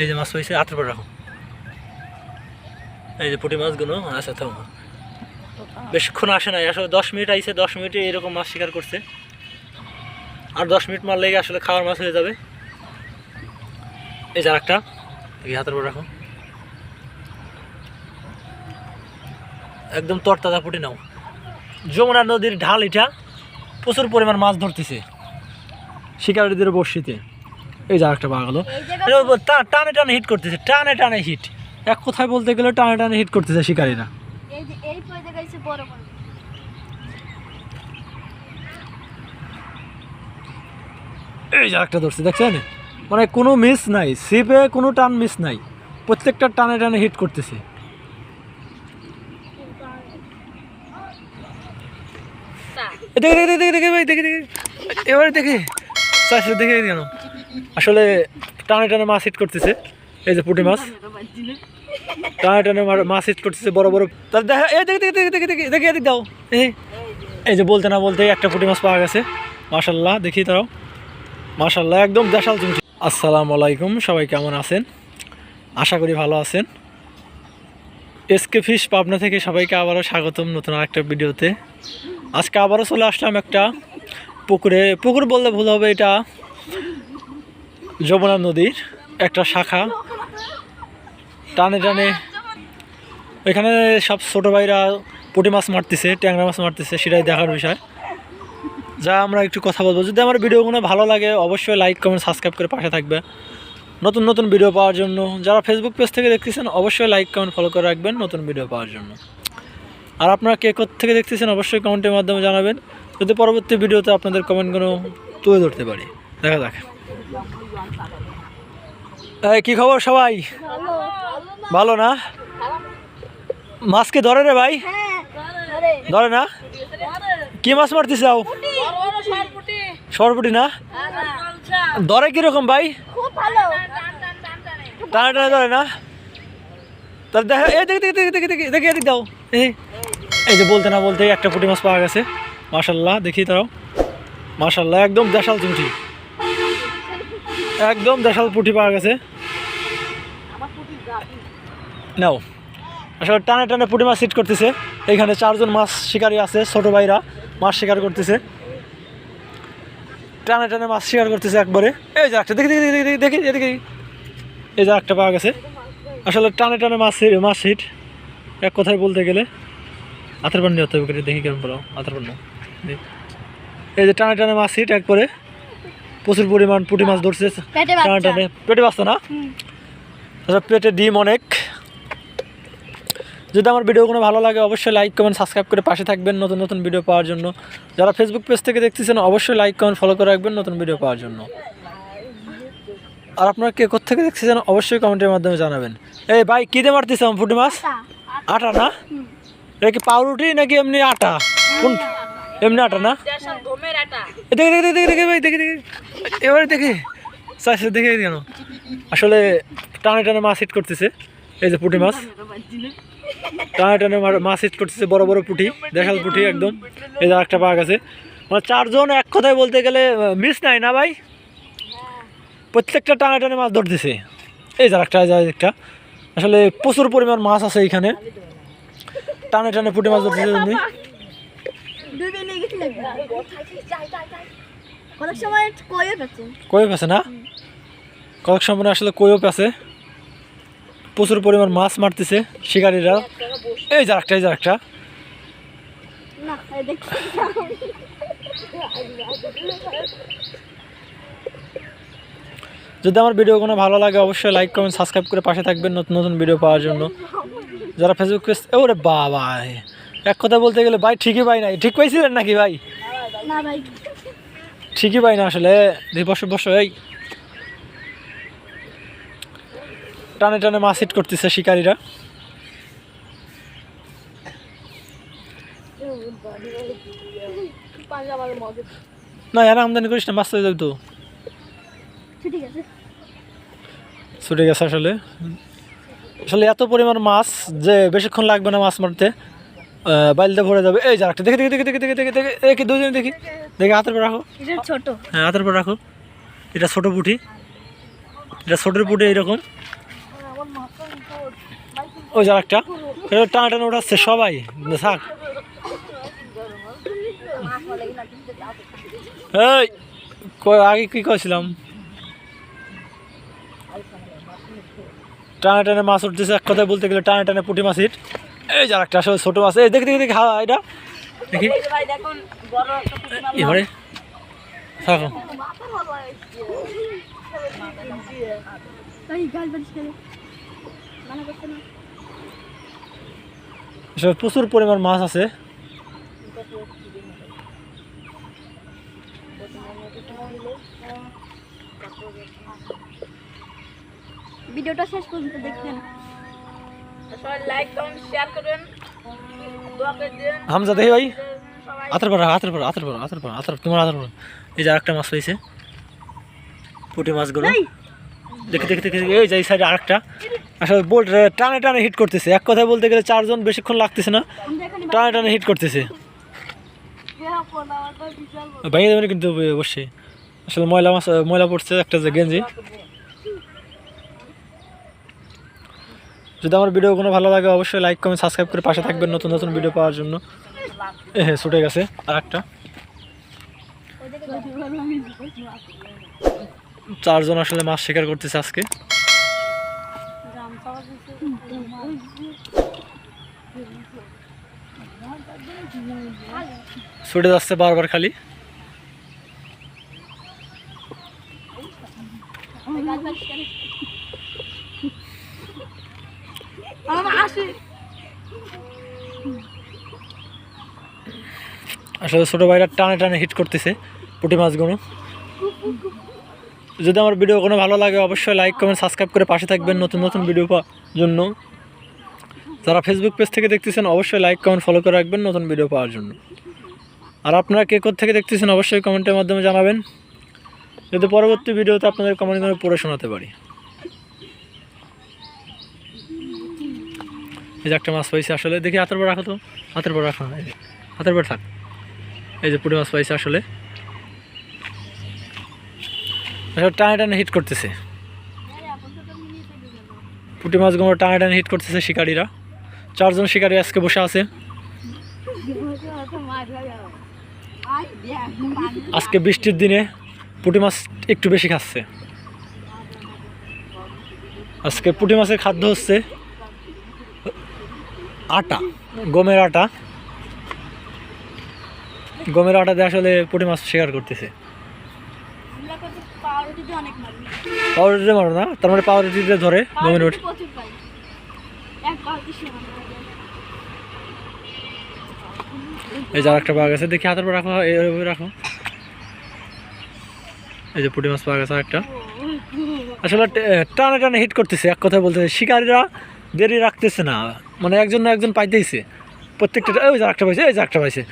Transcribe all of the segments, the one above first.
এই যে মাছ হয়েছে হাতের পর রাখো এই যে পুঁটি মাছগুলো আচ্ছা তো। বেশিক্ষণ আসে নাই, আসলে দশ মিনিট আইছে, দশ মিনিটে এরকম মাছ শিকার করছে। আর দশ মিনিট মারলেই আসলে খাওয়ার মাছ হয়ে যাবে। এই যে আরেকটা হাতের পর রাখো একদম তরতাজা পুঁটি নাও। যমুনা নদীর ঢাল এটা প্রচুর পরিমাণ মাছ ধরতেছে। শিকারীদের বর্ষিতে। এই যে আরেকটা পাওয়া গেলো টানে টানে হিট করতেছে টানে টানে হিট এক কথায় বলতে গেলে টানে টানে হিট করতেছে শিকারীরা। এই একটা ধরছে দেখছেন? মানে কোনো মিস নাই সিপে কোনো টান মিস নাই। প্রত্যেকটা টানে টানে হিট করতেছে। দেখে দেখে দেখে দেখে ভাই, দেখে দেখে। এবারে দেখে। চাষে, দেখে কেন আসলে টানে টানে মাছ হিট করতেছে। এই যে পুঁটি মাছ। টানে টানে মাছ হিট করতেছে বড় বড়। তার দেখা এই দেখে দেখে দেখে দেখে দেখে এদিক দাও। এই যে। বলতে না বলতে একটা পুঁটি মাছ পাওয়া গেছে। মাশাল্লাহ, দেখি তারাও। মাশাল্লাহ, একদম দেশাল তুমি আসসালামু আলাইকুম, সবাই কেমন আছেন? আশা করি ভালো আছেন। এসকে ফিশ পাবনা থেকে সবাইকে আবারও স্বাগতম নতুন একটা ভিডিওতে। আজকে আবারও চলে আসলাম একটা পুকুরে। পুকুর বললে ভুল হবে, এটা যমুনা নদীর একটা শাখা। টানে টানে এখানে সব ছোটো ভাইরা পুঁটি মাছ মারতেছে, ট্যাংরা মাছ মারতেছে, সেটাই দেখার বিষয়। যা আমরা একটু কথা বলব। যদি আমার ভিডিওগুলো ভালো লাগে, অবশ্যই লাইক কমেন্ট সাবস্ক্রাইব করে পাশে থাকবে। নতুন নতুন ভিডিও পাওয়ার জন্য, যারা ফেসবুক পেজ থেকে দেখতেছেন, অবশ্যই লাইক কমেন্ট ফলো করে রাখবেন নতুন ভিডিও পাওয়ার জন্য। আর আপনারা কে থেকে দেখতেছেন অবশ্যই কমেন্টের মাধ্যমে জানাবেন। যদি পরবর্তী ভিডিওতে আপনাদের কমেন্টগুলো তুলে ধরতে পারি। দেখা যাক। কি খবর সবাই? ভালো না? মাছকে ধরে রে ভাই? ধরে না? কি মাছ মারতে চাও সরপুটি না? ধরে কীরকম ভাই? টানা টানা ধরে না? তাহলে দেখা এই দেখে দেখে দেখে দেখে দেখে, এদিক দাও। এই এই যে বলতে না বলতে একটা পুঁটি মাছ পাওয়া গেছে। মাশাল্লাহ দেখি তারাও মাশাল্লাহ একদম দেশাল পুঁটি। একদম দেশাল পুঁটি পাওয়া গেছে। নাও। আসলে টানে টানে পুঁটি মাছ সিট করতেছে। এইখানে চারজন মাছ শিকারী আছে, ছোট ভাইরা মাছ শিকার করতেছে। টানে টানে মাছ শিকার করতেছে একবারে। এই যে একটা, দেখি দেখি দেখি দেখি এদিকে এই যে একটা পাওয়া গেছে। আসলে টানে টানে মাছ মাছ হিট এক কথায় বলতে গেলে। হাতের পানি হতে হবে করে দেখি কেমন বলো? হাতের পানি এই যে টানে টানে মাছ হিট একবারে। প্রচুর পরিমাণ পুঁটি মাছ ধরছে। টানে টানে। পেটে বাঁচতো না। তাছাড়া পেটে ডিম অনেক। যদি আমার ভিডিওগুলো ভালো লাগে অবশ্যই লাইক কমেন্ট সাবস্ক্রাইব করে পাশে থাকবেন নতুন নতুন ভিডিও পাওয়ার জন্য। যারা ফেসবুক পেজ থেকে দেখতেছেন অবশ্যই লাইক কমেন্ট ফলো করে রাখবেন নতুন ভিডিও পাওয়ার জন্য। আর আপনারা কে কোথেকে দেখতেছেন অবশ্যই কমেন্টের মাধ্যমে জানাবেন। এই ভাই কী দিয়ে মারতেছে আমার ফুটি মাছ? আটা। না? এটা কি পাউরুটি নাকি এমনি আটা? কোন এমনি আটা না? দেখে দেখে দেখে দেখে ভাই দেখে দেখে। এবারে দেখে। চাষে দেখে কেন? আসলে টানে টানে মাছ হিট করতেছে। এই যে পুঁটি মাছ। টানে টানে মাছ হিট করতেছে বড় বড় পুঁটি দেখাল পুঁটি একদম। এই যে একটা পাওয়া আছে। মানে চারজন এক কথায় বলতে গেলে মিস নাই না ভাই? প্রত্যেকটা টানে টানে মাছ ধরতেছে। এই যে একটা এই যে একটা আসলে প্রচুর পরিমাণ মাছ আছে এইখানে। টানে টানে পুঁটি মাছ ধরতেছে তুমি? অনেক সময় কইও পেছে। কয়েক আছে না? কয়েক সময় আসলে কয়েক আছে প্রচুর পরিমাণ মাছ মারতেছে শিকারীরা। এই যে একটা এই যে একটা যদি আমার ভিডিও কোনো ভালো লাগে অবশ্যই লাইক কমেন্ট সাবস্ক্রাইব করে পাশে থাকবেন নতুন নতুন ভিডিও পাওয়ার জন্য। যারা ফেসবুক পেজ ওরে বাবা এক কথা বলতে গেলে ভাই ঠিকই পাই নাই। ঠিক পাইছিলেন নাকি ভাই? ঠিকই পাই না আসলে। দুই বছর বছর এই। টানে টানে মাছ হিট করতেছে শিকারীরা। না এরা আমদানি করিস না মাছ তো। ছুটে গেছে আসলে। আসলে এত পরিমাণ মাছ যে বেশিক্ষণ লাগবে না মাছ মারতে। বাইলতে ভরে যাবে। এই যার একটা দেখে দেখে দেখে দেখে দেখে দেখে দেখে দেখি দুজন দেখি। দেখে হাতের পর রাখো। ছোট। হ্যাঁ হাতের পর রাখো। এটা ছোট পুঁটি। এটা ছোটোর পুঁটি এইরকম। ওই যার একটা টানা টানা ওঠাচ্ছে সবাই। থাক। আগে কী করেছিলাম টানা টানে মাছ উঠতেছে, এক কথায় বলতে গেলে টানা টানে পুঁটি মাছ হিট। এই যে একটা আসলে ছোটো মাছ। এই দেখি দেখি দেখি, হা, এটা। দেখি। এবারে। থাকো প্রচুর পরিমাণ মাছ আছে। ভিডিওটা শেষ পর্যন্ত দেখবেন সবাই লাইক কমেন্ট শেয়ার করবেন দোয়া করে দিন হামজা দেখি ভাই হাতের পর হাতের পর হাতের পর হাতের পর হাতের তোমার হাতের পর এই যে আরেকটা মাছ হয়েছে পুঁটি মাছগুলো দেখে দেখে দেখে এই যে এই সাইডে আরেকটা আসলে বোল্ট টানে টানে হিট করতেছে এক কথায় বলতে গেলে চারজন বেশিক্ষণ লাগতেছে না টানে টানে হিট করতেছে বিশাল ভেঙে দেবেন কিন্তু অবশ্যই আসলে ময়লা মাছ ময়লা পড়ছে একটা যে গেঞ্জি যদি আমার ভিডিও কোনো ভালো লাগে, অবশ্যই লাইক কমেন্ট সাবস্ক্রাইব করে পাশে থাকবেন নতুন নতুন ভিডিও পাওয়ার জন্য। হ্যাঁ ছুটে গেছে। আর একটা। চারজন আসলে মাছ শিকার করতেছে আজকে। ছুটে যাচ্ছে বারবার খালি। আসলে ছোটো ভাইরা টানে টানে হিট করতেছে পুঁটি মাছগুলো। যদি আমার ভিডিও কোনো ভালো লাগে, অবশ্যই লাইক কমেন্ট সাবস্ক্রাইব করে পাশে থাকবেন নতুন নতুন ভিডিও পাওয়ার জন্য। যারা ফেসবুক পেজ থেকে দেখতেছেন, অবশ্যই লাইক কমেন্ট ফলো করে রাখবেন নতুন ভিডিও পাওয়ার জন্য। আর আপনারা কে থেকে দেখতেছেন, অবশ্যই কমেন্টের মাধ্যমে জানাবেন। যদি পরবর্তী ভিডিওতে আপনাদের কমেন্ট করে পড়ে শোনাতে পারি। এই যে একটা মাছ পাইছে আসলে। দেখি হাতের পর রাখো তো। হাতের পর রাখো হাতের পর থাক। এই যে পুঁটি মাছ পাইছে আসলে। টানে টানে হিট করতেছে। পুঁটি মাছগুলো টানে টানে হিট করতেছে শিকারীরা। চারজন শিকারী আজকে বসে আছে। আজকে বৃষ্টির দিনে পুঁটি মাছ একটু বেশি খাচ্ছে। আজকে পুঁটি মাছের খাদ্য হচ্ছে আটা, গমের আটা। গমের আটা দিয়ে আসলে পুঁটি মাছ শিকার করতেছে। পাউরুটিতে মারি না তার মানে পাউরুটিতে ধরে গমের এক এই যে আরেকটা পাওয়া গেছে দেখি হাতের পর রাখো এইভাবে রাখো। এই যে পুঁটি মাছ পাওয়া গেছে একটা আসলে টানে টানে হিট করতেছে এক কথা বলতে শিকারীরা দেরি রাখতেছে না মানে একজন না একজন পাইতেইছে। প্রত্যেকটা ওই যে একটা পাইছে এই যে একটা পাইছে।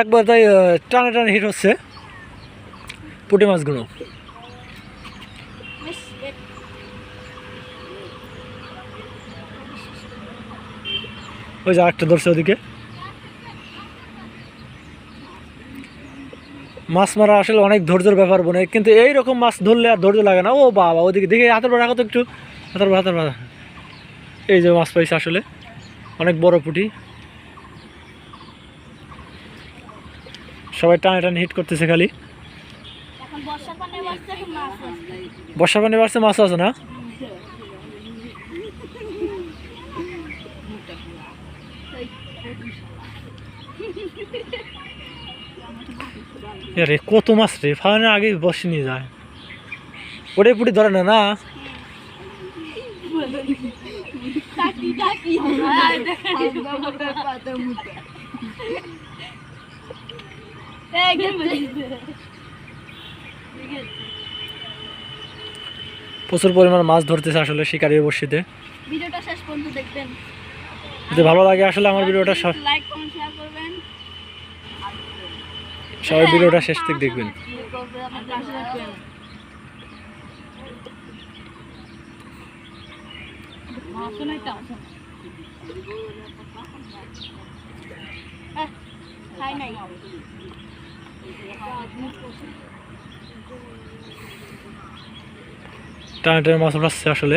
একবার তাই টানে টানে হিট হচ্ছে পুঁটি মাছগুলো। ওই যে আরেকটা ধরছে ওদিকে। মাছ মারা আসলে অনেক ধৈর্যের ব্যাপার বনে কিন্তু এই রকম মাছ ধরলে আর ধৈর্য লাগে না। ও বাবা, ওদিকে দেখে, হাতের পর রাখো তো একটু। হাতের পর হাতের এই যে মাছ পাইছে আসলে, অনেক বড় পুঁটি। সবাই টানে টানে হিট করতেছে খালি। বর্ষার পানি বর্ষা পানি বাড়ছে মাছ আছে না? রে কত মাছ রে ফালানোর আগে বসে নিয়ে যায়। ওটাই পুটি ধরে না না? প্রচুর পরিমাণ মাছ ধরতেছে আসলে শিকারির বর্ষিতে ভিডিওটা শেষ পর্যন্ত দেখবেন। যদি ভালো লাগে আসলে আমার ভিডিওটা লাইক কমেন্ট শেয়ার করবেন। সবাই ভিডিওটা শেষ থেকে দেখবেন। খাই নাই। টানা টানা মাছ উঠাচ্ছে আসলে।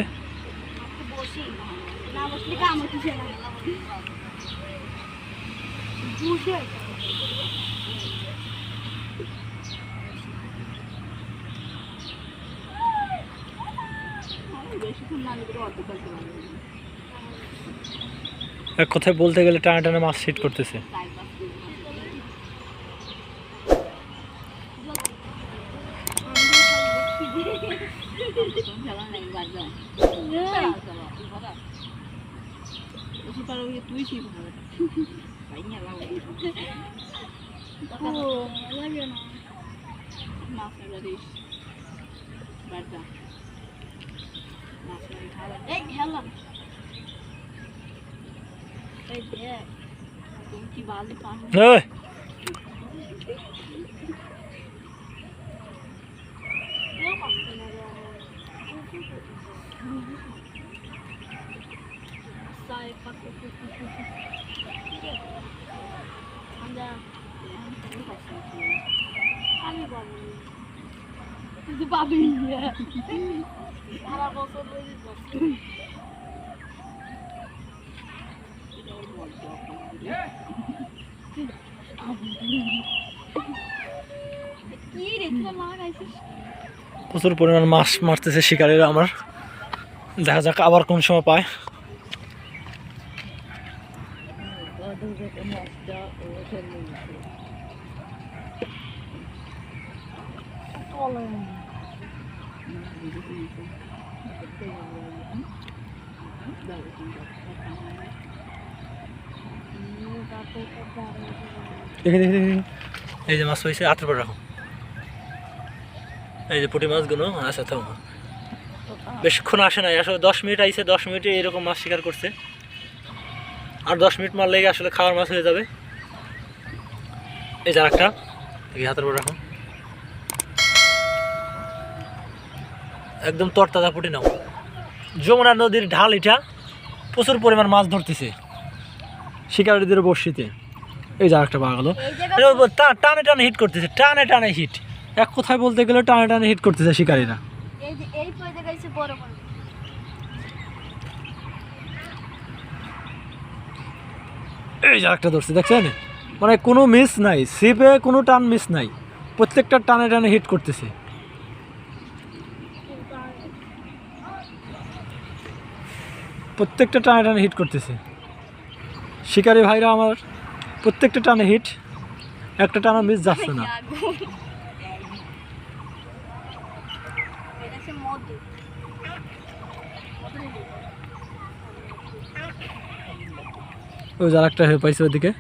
এক কথায় বলতে গেলে টানা টানা মাছ হিট করতেছে খেলা নেই বাজার বেশি পারো তুই শিখ ভাই নিয়ে ও লাগে না মাছ নেলা দিস বাজা মাছ নেই খাওয়া এই খেলা এই দেখ তুমি কি বালি পানি ওই আমি প্রচুর পরিমাণ মাছ মারতেছে শিকারীরা আমার। দেখা যাক আবার কোন সময় পায়। দেখি দেখি এই যে মাছ হয়েছে হাতের পর রাখো। এই যে পুঁটি মাছগুলো আচ্ছা তো বেশিক্ষণ আসে নাই আসলে দশ মিনিট আইসে দশ মিনিটে এরকম মাছ শিকার করছে। আর দশ মিনিট মার লেগে আসলে খাওয়ার মাছ হয়ে যাবে। এই যে একটা হাতের পর রাখুন একদম তরতাজা পুঁটি নাও। যমুনা নদীর ঢাল এটা প্রচুর পরিমাণ মাছ ধরতেছে শিকারীদের বর্ষিতে এই যে আরেকটা পাওয়া গেলো এই জায়গা এটা টা- টানে টানে হিট করতেছে টানে টানে হিট। এক কথায় বলতে গেলে টানে টানে হিট করতেছে শিকারীরা। এই যে একটা ধরছে দেখছেন? মানে কোনো মিস নাই সিপে কোনো টান মিস নাই প্রত্যেকটা টানে টানে হিট করতেছে। প্রত্যেকটা টানে টানে হিট করতেছে। শিকারী ভাইরা আমার প্রত্যেকটা টানে হিট একটা টানা মিস যাচ্ছে না এটা হচ্ছে মধু ওই যার হয়ে পাইছে ওদিকে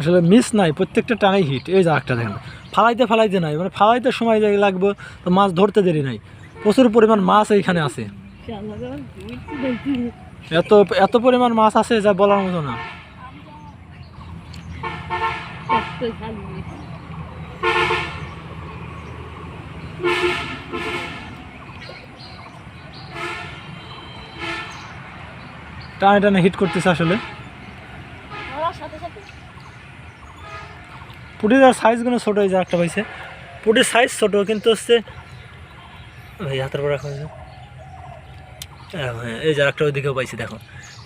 আসলে মিস নাই, প্রত্যেকটা টানাই হিট এই একটা দেখেন, ফালাইতে ফালাইতে নাই মানে ফালাইতে সময় লাগে লাগবে, তো মাছ ধরতে দেরি নাই। প্রচুর পরিমাণ মাছ এইখানে আছে। এত এত পরিমাণ মাছ আছে যা বলার মতো না। টানে টানে হিট করতেছে আসলে। পুটির আর সাইজগুলো ছোটো যে একটা পাইছে। পুটির সাইজ ছোটো কিন্তু হচ্ছে ভাই হাতের পর রাখা হয়েছে হ্যাঁ, হ্যাঁ, এই যে একটা ওইদিকেও পাইছি দেখো।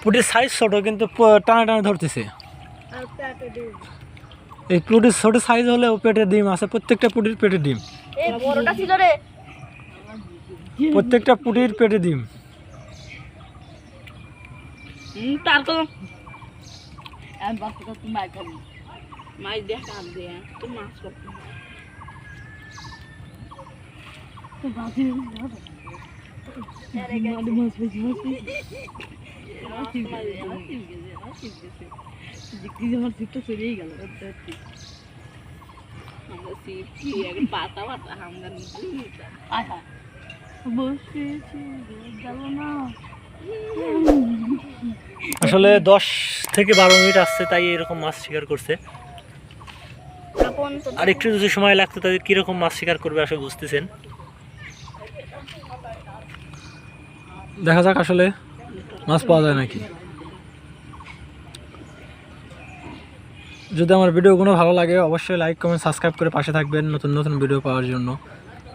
পুটির সাইজ ছোটো কিন্তু টানে টানে ধরতেছে। এই পুটির ছোটো সাইজ হলেও পেটে ডিম আছে প্রত্যেকটা পুটির পেটে ডিম। প্রত্যেকটা পুটির পেটে ডিম। এই বড়টা ছিল রে প্রত্যেকটা পুটির পেটে ডিম হুম তার তো আমি বাচ্চাটা তুমি মাছ খাবি মাছ দিয়ে কাপ দিয়ে তো মাছ করতে পাতা পাতা হামদার আহা বসেছি গেল না আসলে দশ থেকে বারো মিনিট আসছে, তাই এরকম মাছ শিকার করছে। আর একটু যদি সময় লাগতো তাদের কীরকম মাছ শিকার করবে আসলে বুঝতেছেন। দেখা যাক আসলে মাছ পাওয়া যায় নাকি। যদি আমার ভিডিওগুলো ভালো লাগে, অবশ্যই লাইক, কমেন্ট, সাবস্ক্রাইব করে পাশে থাকবেন নতুন নতুন ভিডিও পাওয়ার জন্য।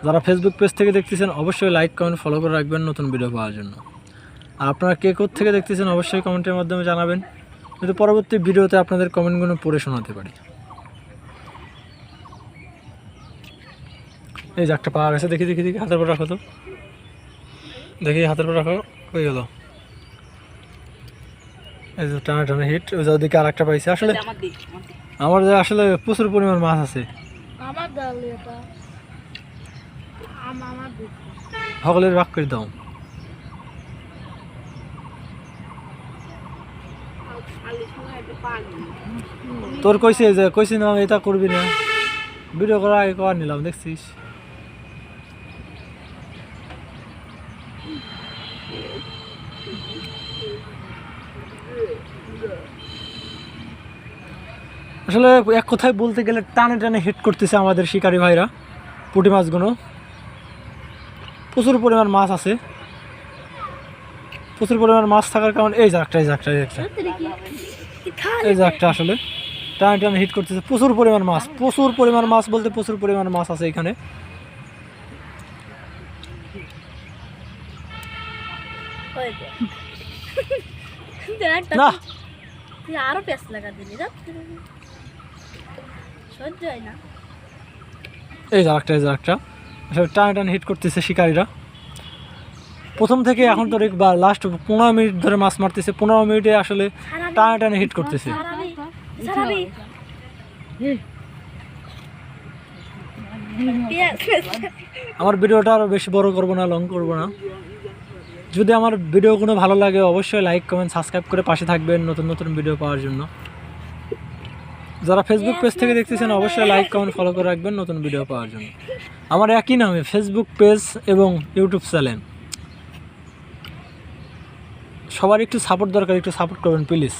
যারা ফেসবুক পেজ থেকে দেখতেছেন, অবশ্যই লাইক, কমেন্ট ফলো করে রাখবেন নতুন ভিডিও পাওয়ার জন্য। আপনারা কে কোথা থেকে দেখতেছেন অবশ্যই কমেন্টের মাধ্যমে জানাবেন। কিন্তু পরবর্তী ভিডিওতে আপনাদের কমেন্টগুলো পড়ে শোনাতে পারি। এই যে একটা পাওয়া গেছে দেখি দেখি দেখি হাতের পর রাখো তো। দেখি হাতের পর রাখো হয়ে গেল। এই যে টানা টানা হিট ওই যে ওদিকে আর একটা পাইছে। আসলে আমার আমার দিক। যে আসলে প্রচুর পরিমাণ মাছ আছে। আমার দল এটা। আমার আমার সকলের ভাগ করে দাও আলি সময় একটা পানি তোর কইছে যে, কইছি না, এটা করবি না। ভিডিও করার আগে কর নিলাম, দেখছিস? আসলে এক কথায় বলতে গেলে টানে টানে হিট করতেছে আমাদের শিকারী ভাইরা, পুঁটি মাছগুলো। প্রচুর পরিমাণ মাছ আছে। প্রচুর পরিমাণ মাছ থাকার কারণে এই যে একটা, এই যে একটা, এই এই যে একটা আসলে। টানে টানে হিট করতেছে। প্রচুর পরিমাণ মাছ প্রচুর পরিমাণ মাছ বলতে প্রচুর পরিমাণ মাছ আছে এখানে। না। তুই আরও পেঁচ লাগা দিলি সহ্য হয় না। এই যে এই যে আসলে টানে টানে হিট করতেছে শিকারীরা। প্রথম থেকে এখন তো লাস্ট পনেরো মিনিট ধরে মাছ মারতেছে পনেরো মিনিটে আসলে টানে টানে হিট করতেছে। আমার ভিডিওটা আরও বেশি বড় করব না লং করব না। যদি আমার ভিডিওগুলো ভালো লাগে অবশ্যই লাইক কমেন্ট সাবস্ক্রাইব করে পাশে থাকবেন নতুন নতুন ভিডিও পাওয়ার জন্য। যারা ফেসবুক পেজ থেকে দেখতেছেন অবশ্যই লাইক কমেন্ট ফলো করে রাখবেন নতুন ভিডিও পাওয়ার জন্য। আমার একই নামে ফেসবুক পেজ এবং ইউটিউব চ্যানেল সবার একটু সাপোর্ট দরকার একটু সাপোর্ট করবেন প্লিজ